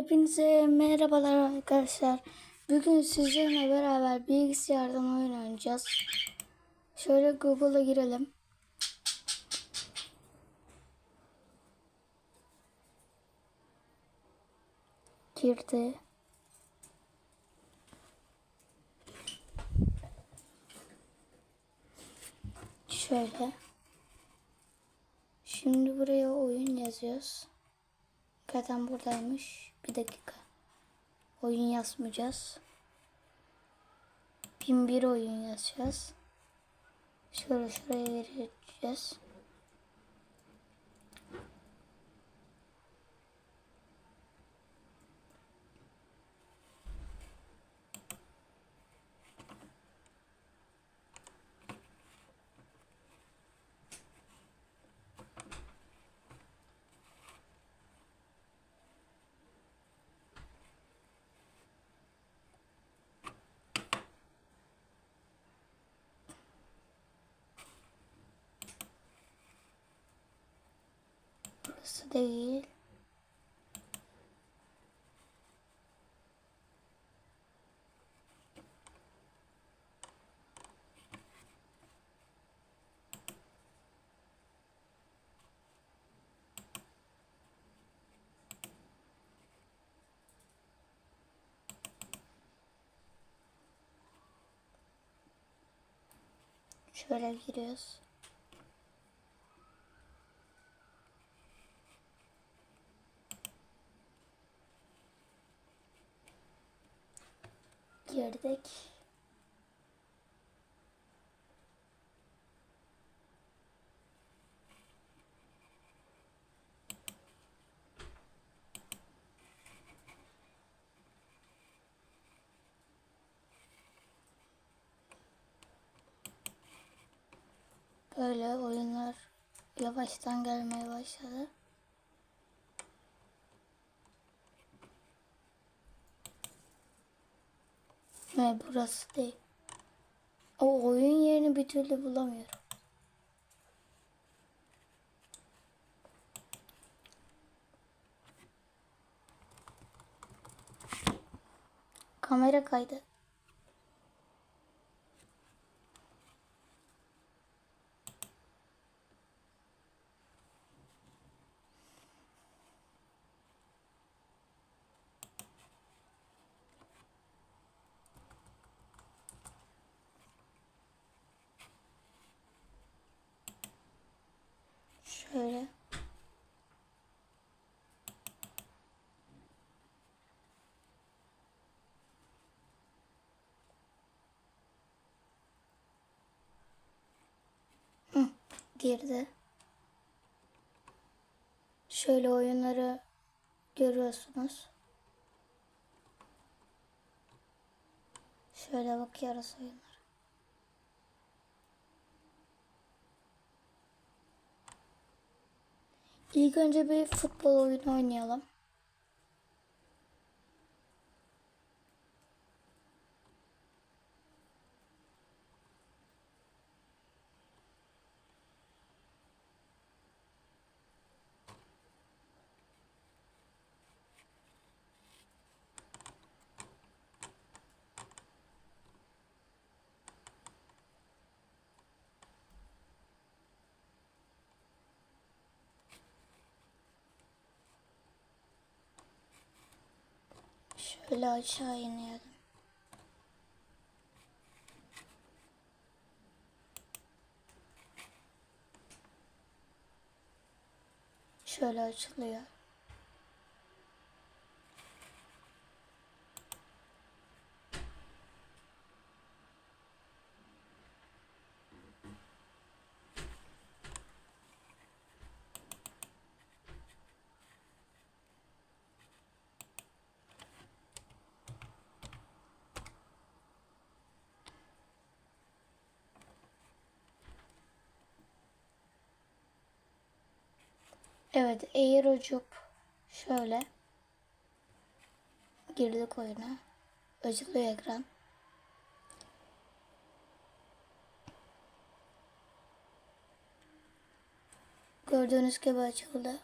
Hepinize merhabalar arkadaşlar. Bugün sizinle beraber bilgisayardan oyun oynayacağız. Şöyle Google'a girelim. Girdi. Şöyle. Şimdi buraya oyun yazıyoruz. Zaten buradaymış. Bir dakika. Oyun yazmayacağız. 1001 oyun yazacağız. Şöyle şuraya vereceğiz. Burası değil. Şöyle giriyoruz. Girdik. Böyle oyunlar yavaştan gelmeye başladı. Ve burası değil. O oyun yerini bir türlü bulamıyorum. Kamera kaydı. Şöyle. Hı, girdi. Şöyle oyunları görüyorsunuz. Şöyle bakıyoruz oyunlara. İlk önce bir futbol oyunu oynayalım. Şöyle aşağı inelim. Şöyle açılıyor. Evet, ucup şöyle girdik oyuna. Açılıyor ekran. Gördüğünüz gibi açıldı.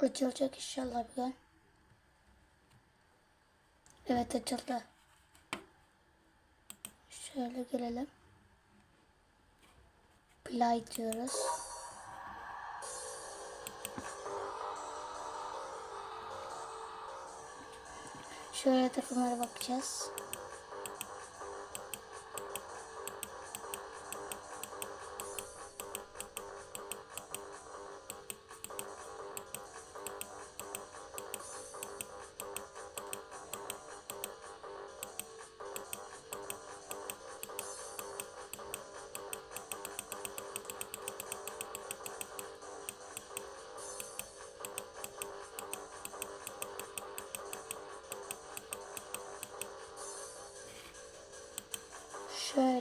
Açılacak inşallah bir gün. Evet açıldı. Şöyle girelim. Play diyoruz. Şöyle takımlara bakacağız.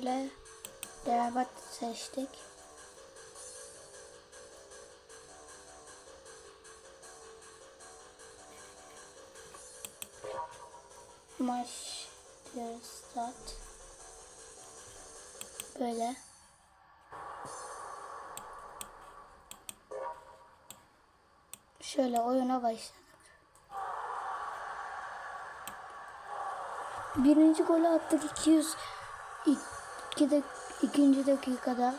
Şöyle beraber seçtik. Maç diyoruz start. Böyle. Şöyle oyuna başladık. Birinci golü attık 200 iki de, ikinci dakikada.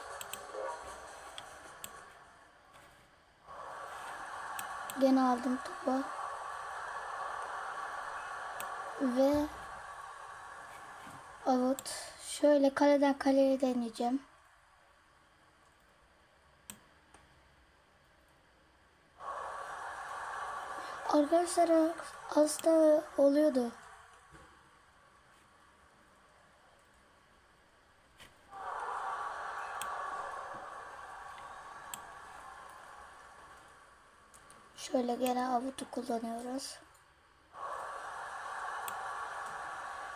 Gene aldım topu. Ve evet şöyle kaleden kaleye deneyeceğim. Arkadaşlar hasta oluyordu. Şöyle gene avutu kullanıyoruz.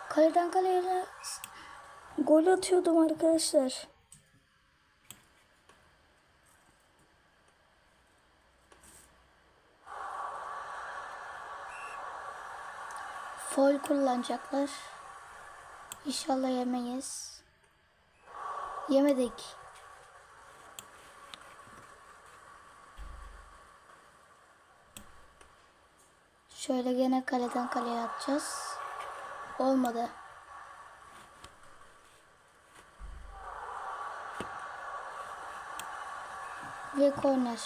Kaleden kaleye gol atıyordum arkadaşlar. Foul kullanacaklar. İnşallah yemeyiz. Yemedik. Şöyle gene kaleden kaleye atacağız. Olmadı. Ve korner.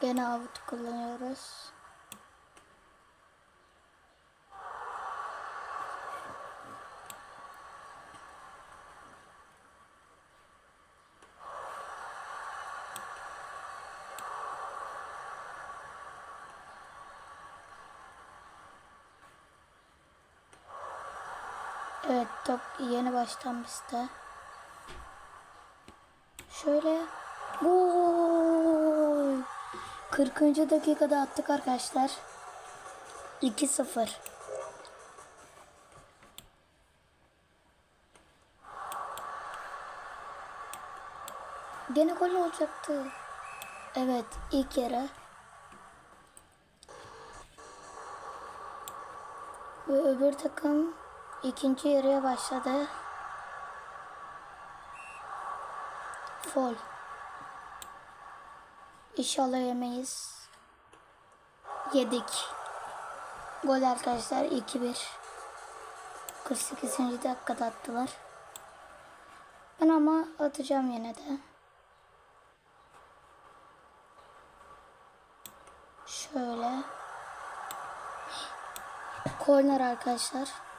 Gene avut kullanıyoruz. Evet top yeni baştan bizde. Şöyle gol. 40. dakikada attık arkadaşlar. 2-0. Gene gol olacaktı. Evet ilk yarı. Ve öbür takım ikinci yarıya başladı. Fol. İnşallah yemeyiz. Yedik. Gol arkadaşlar 2-1. 48. dakikada attılar. Ben ama atacağım yine de. Şöyle. Korner arkadaşlar.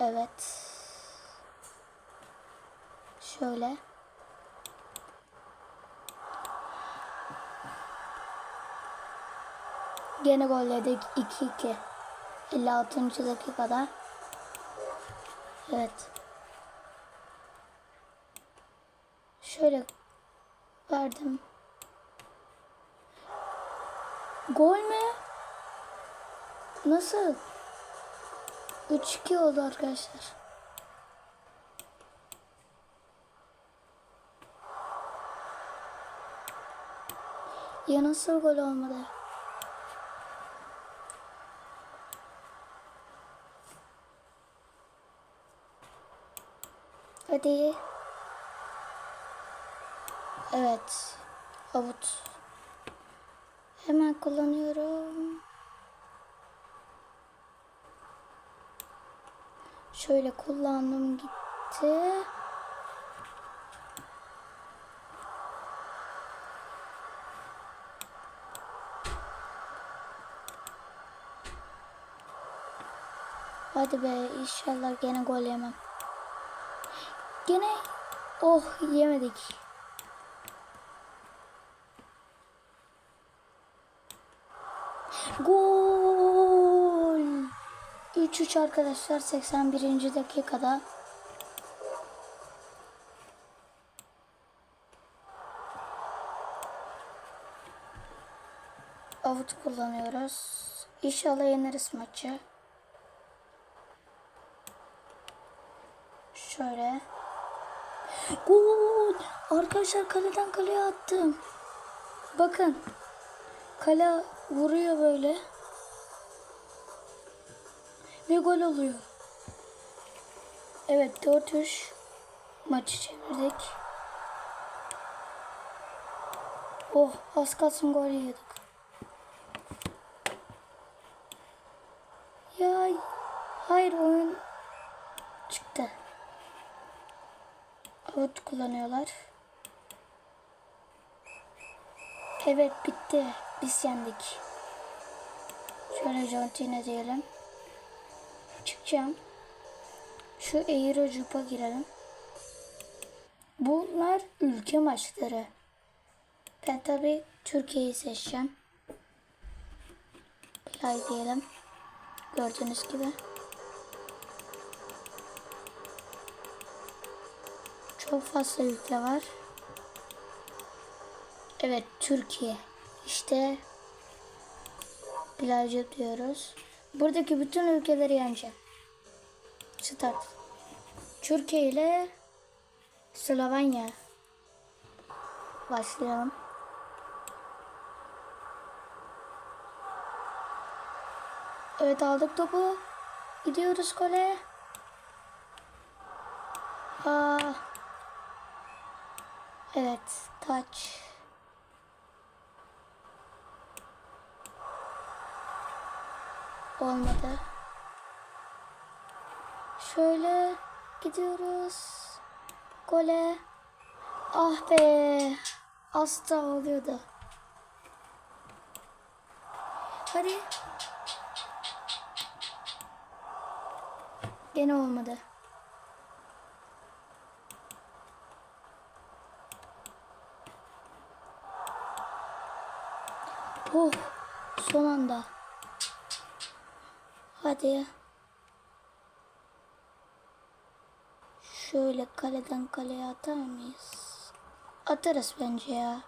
Evet. Şöyle. Gene golledik 2-2. 56. dakikada. Evet. Şöyle verdim. Gol mü? Nasıl? 3-2 oldu arkadaşlar. Ya nasıl gol olmadı? Hadi. Evet. Avut. Hemen kullanıyorum. Şöyle kullandım gitti. Hadi be inşallah gene gol yemem. Gene oh yemedik. Gol. 3-3 arkadaşlar 81. dakikada. Avut kullanıyoruz. İnşallah yeneriz maçı. Şöyle. Gol! Arkadaşlar kaleden kaleye attım. Bakın. Kale vuruyor böyle. Ve gol oluyor. Evet 4-3 maçı çevirdik. Oh az kalsın gol yedik. Ya hayır oyun çıktı. Out kullanıyorlar. Evet bitti. Biz yendik. Şöyle Jontine diyelim. Çıkacağım. Şu Eurojup'a girelim. Bunlar ülke maçları. Ben tabi Türkiye'yi seçeceğim. Play diyelim. Gördüğünüz gibi. Çok fazla ülke var. Evet Türkiye. İşte plajı diyoruz. Buradaki bütün ülkeleri yeneceğim. Start. Türkiye ile Slovenya. Başlayalım. Evet aldık topu. Gidiyoruz gole. Aa. Evet, touch. Olmadı. Şöyle gidiyoruz. Gole. Ah be. Az da oluyordu. Hadi. Gene olmadı. Oh, son anda. Hadi. Şöyle kaleden kaleye atar mıyız? Atarız bence ya.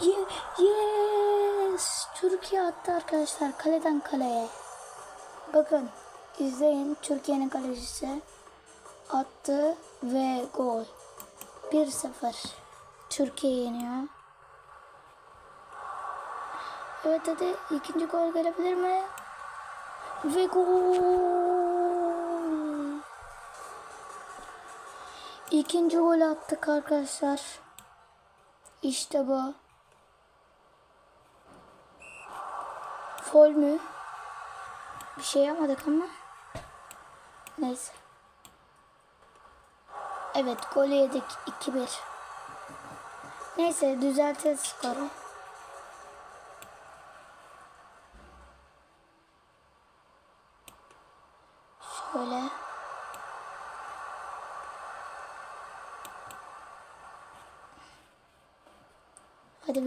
Ye- Yes! Türkiye attı arkadaşlar kaleden kaleye. Bakın izleyin Türkiye'nin kalecisi attı ve gol. 1-0. Türkiye yeniyor. Evet hadi ikinci gol gelebilir mi? Ve gol. İkinci gol attık arkadaşlar. İşte bu. Fol mü? Bir şey yapmadık ama. Neyse. Evet gol yedik 2-1. Neyse düzeltiriz skoru. Şöyle.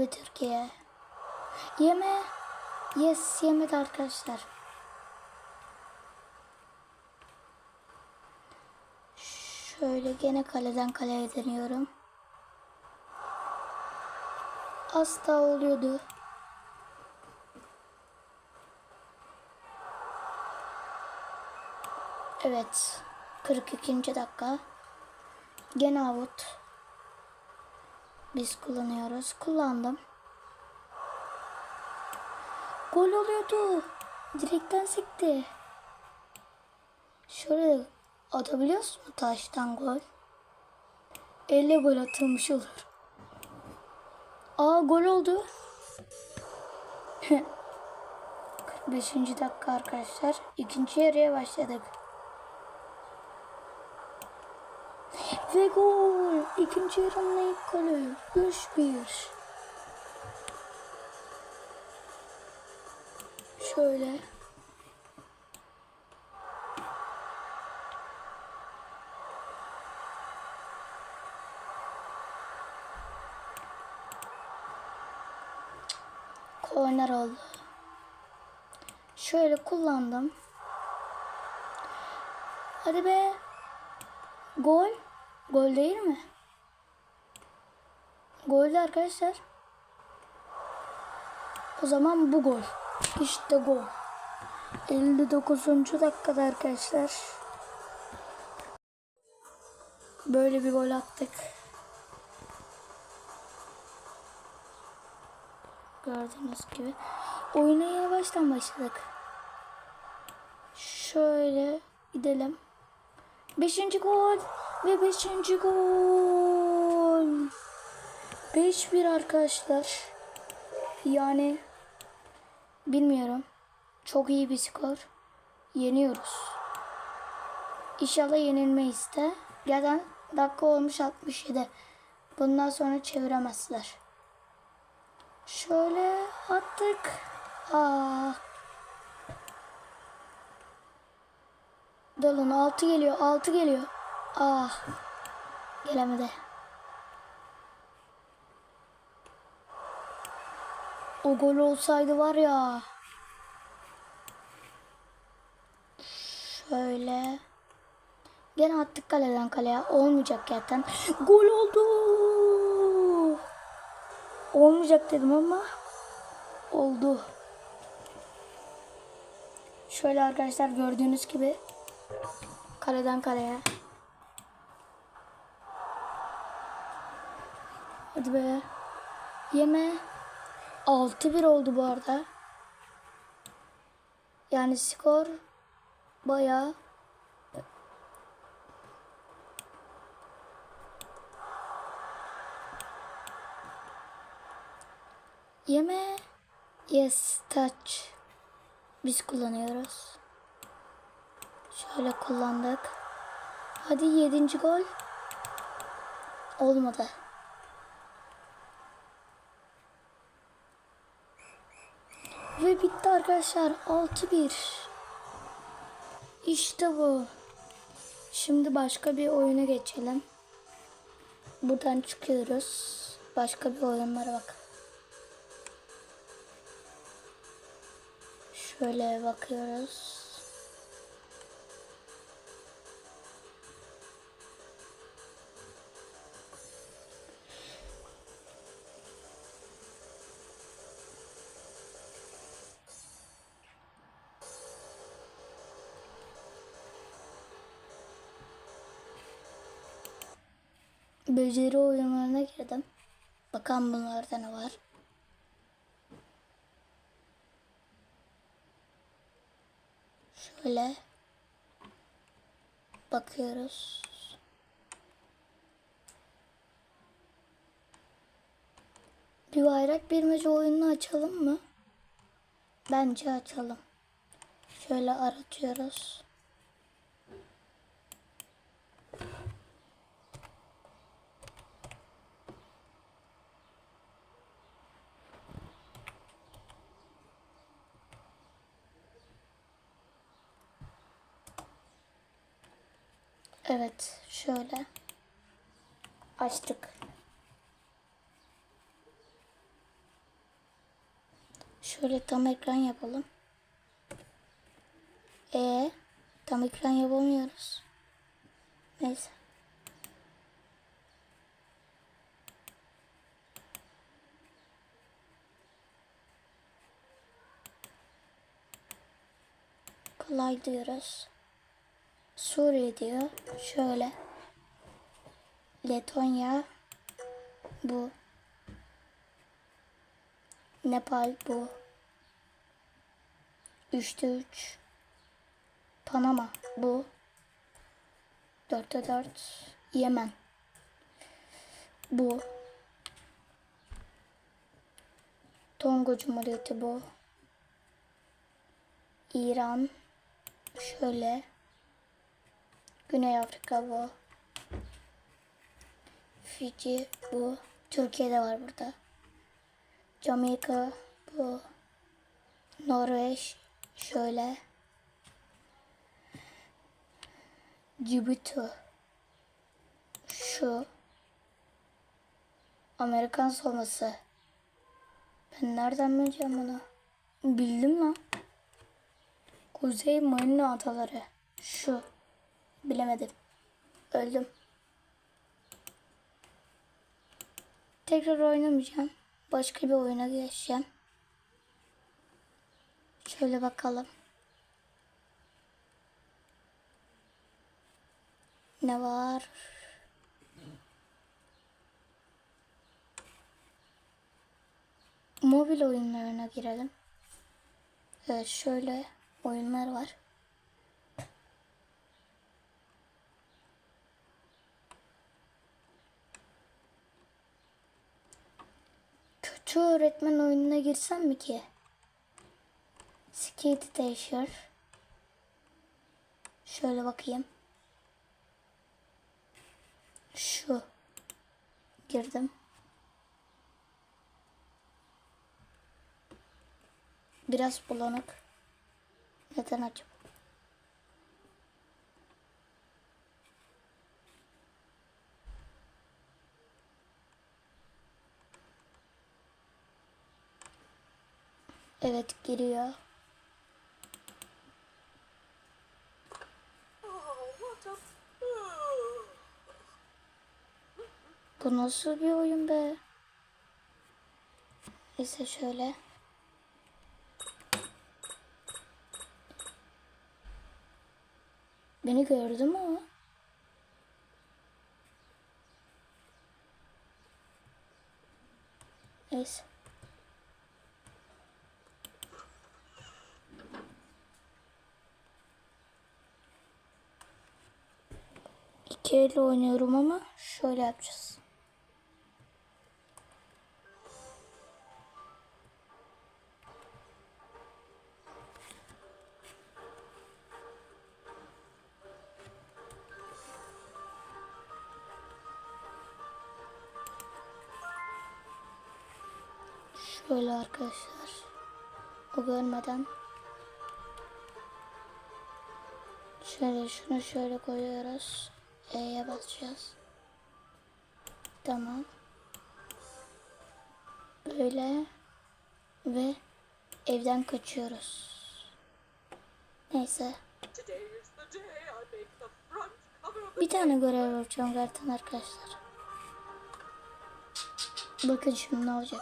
Be Türkiye. Yeme. Yes yemedi arkadaşlar. Şöyle gene kaleden kaleye deniyorum. Asla oluyordu. Evet. 42. dakika. Gene avut biz kullanıyoruz. Kullandım. Gol oluyordu. Direkten sekti. Şöyle atabiliyoruz mu taştan gol? Elle gol atılmış olur. Aa gol oldu. 45. dakika arkadaşlar. İkinci yarıya başladık. Ve gol. İkinci yarının ilk golü. 3-1. Şöyle. Korner oldu. Şöyle kullandım. Hadi be. Gol. Gol değil mi? Goldü arkadaşlar. O zaman bu gol. İşte gol. 59. dakikada arkadaşlar. Böyle bir gol attık. Gördüğünüz gibi. Oyuna yavaştan başladık. Şöyle gidelim. Beşinci gol ve beşinci gol. 5-1 arkadaşlar. Yani bilmiyorum. Çok iyi bir skor. Yeniyoruz. İnşallah yenilmeyiz de. Gerçekten dakika olmuş 67. Bundan sonra çeviremezler. Şöyle attık. Aa. Dalın 6 geliyor. 6 geliyor. Ah. Gelemedi. O gol olsaydı var ya. Şöyle. Gene attık kaleden kaleye. Olmayacak zaten. Gol oldu. Olmayacak dedim ama oldu. Şöyle arkadaşlar gördüğünüz gibi kaleden kaleye. Hadi be. Yeme. 6-1 oldu bu arada. Yani skor bayağı Yeme. Yes, touch. Biz kullanıyoruz. Şöyle kullandık. Hadi yedinci gol. Olmadı. Ve bitti arkadaşlar. 6-1. İşte bu. Şimdi başka bir oyuna geçelim. Buradan çıkıyoruz. Başka bir oyunlara bak. Şöyle bakıyoruz. Beceri oyunlarına girdim. Bakalım bunlarda ne var. Şöyle bakıyoruz. Bir bayrak bilmece oyununu açalım mı? Bence açalım. Şöyle aratıyoruz. Evet, şöyle açtık. Şöyle tam ekran yapalım. E tam ekran yapamıyoruz. Neyse. Kolay diyoruz. Suriye diyor. Şöyle. Letonya bu. Nepal bu. 3'te 3. Panama bu. 4'te 4. Yemen. Bu. Tonga Cumhuriyeti bu. İran. Şöyle. Güney Afrika bu. Fiji bu. Türkiye'de var burada. Jamaika bu. Norveç şöyle. Djibouti şu. Amerikan soması. Ben nereden bileceğim bunu? Bildim lan. Kuzey Marina Adaları. Şu. Bilemedim. Öldüm. Tekrar oynamayacağım. Başka bir oyuna geçeceğim. Şöyle bakalım. Ne var? Mobil oyunlarına girelim. Evet şöyle oyunlar var. Kötü öğretmen oyununa girsem mi ki? Skate Dasher. Şöyle bakayım. Şu. Girdim. Biraz bulanık. Neden acaba? Evet giriyor. Bu nasıl bir oyun be? Neyse şöyle. Beni gördü mü o? Neyse. İki elle oynuyorum ama şöyle yapacağız. Şöyle arkadaşlar. O görmeden. Şöyle şunu şöyle koyuyoruz. E'ye basacağız. Tamam. Böyle ve evden kaçıyoruz. Neyse. Bir tane görev yapacağım zaten arkadaşlar. Bakın şimdi ne olacak.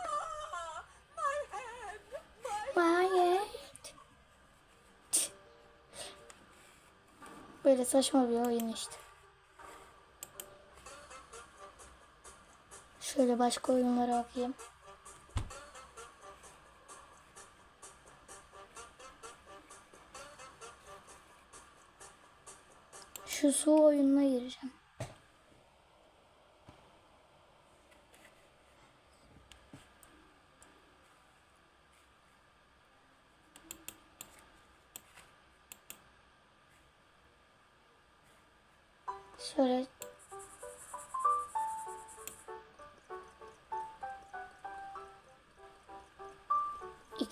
Böyle saçma bir oyun işte. Şöyle başka oyunlara bakayım. Şu su oyununa gireceğim.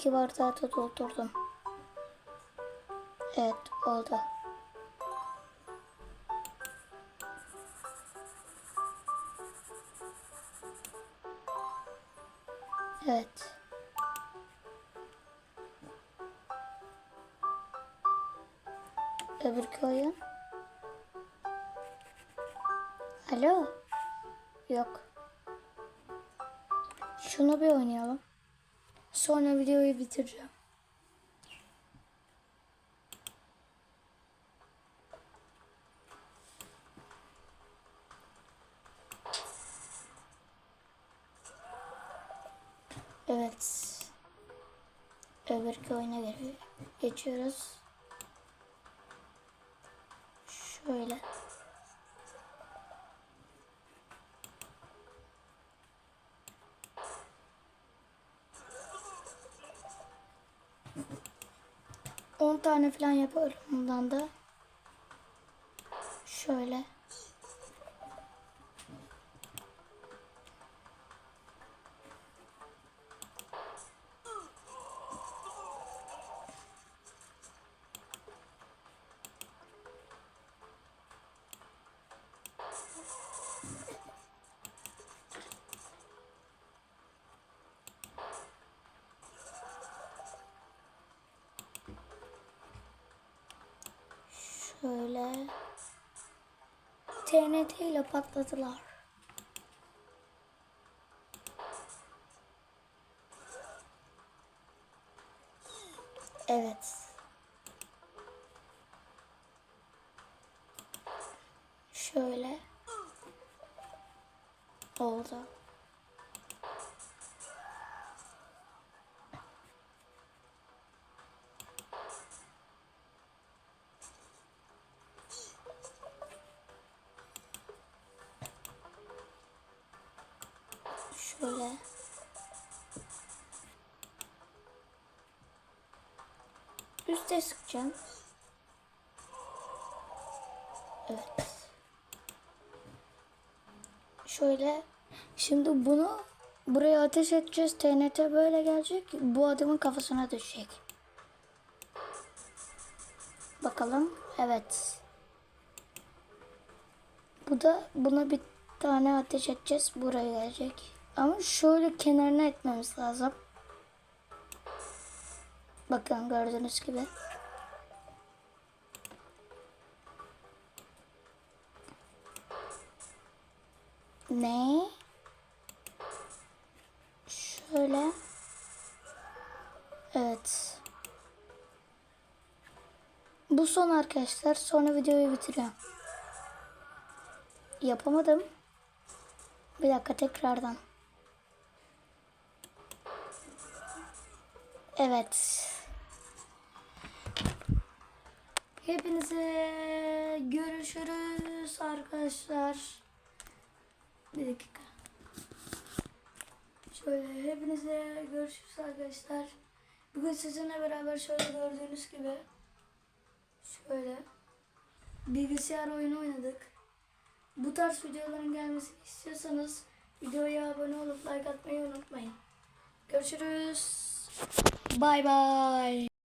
İki bardağı da doldurdum. Evet oldu. Evet. Öbürkü oyun. Alo. Yok. Şunu bir oynayalım. Sonra videoyu bitireceğim. Evet. öbürki oyuna. Geçiyoruz. Tane falan yaparım bundan da. Şöyle. Şöyle. TNT ile patladılar. Şöyle. Üste sıkacağım. Evet. Şöyle. Şimdi bunu buraya ateş edeceğiz. TNT böyle gelecek. Bu adamın kafasına düşecek. Bakalım. Evet. Bu da buna bir tane ateş edeceğiz. Buraya gelecek. Ama şöyle kenarına etmemiz lazım. Bakın gördüğünüz gibi. Ne? Şöyle. Evet. Bu son arkadaşlar. Sonra videoyu bitiriyorum. Yapamadım. Bir dakika tekrardan. Evet. Hepinize görüşürüz arkadaşlar. Bir dakika. Şöyle hepinize görüşürüz arkadaşlar. Bugün sizinle beraber şöyle gördüğünüz gibi şöyle bilgisayar oyunu oynadık. Bu tarz videoların gelmesini istiyorsanız videoya abone olup like atmayı unutmayın. Görüşürüz. Bay.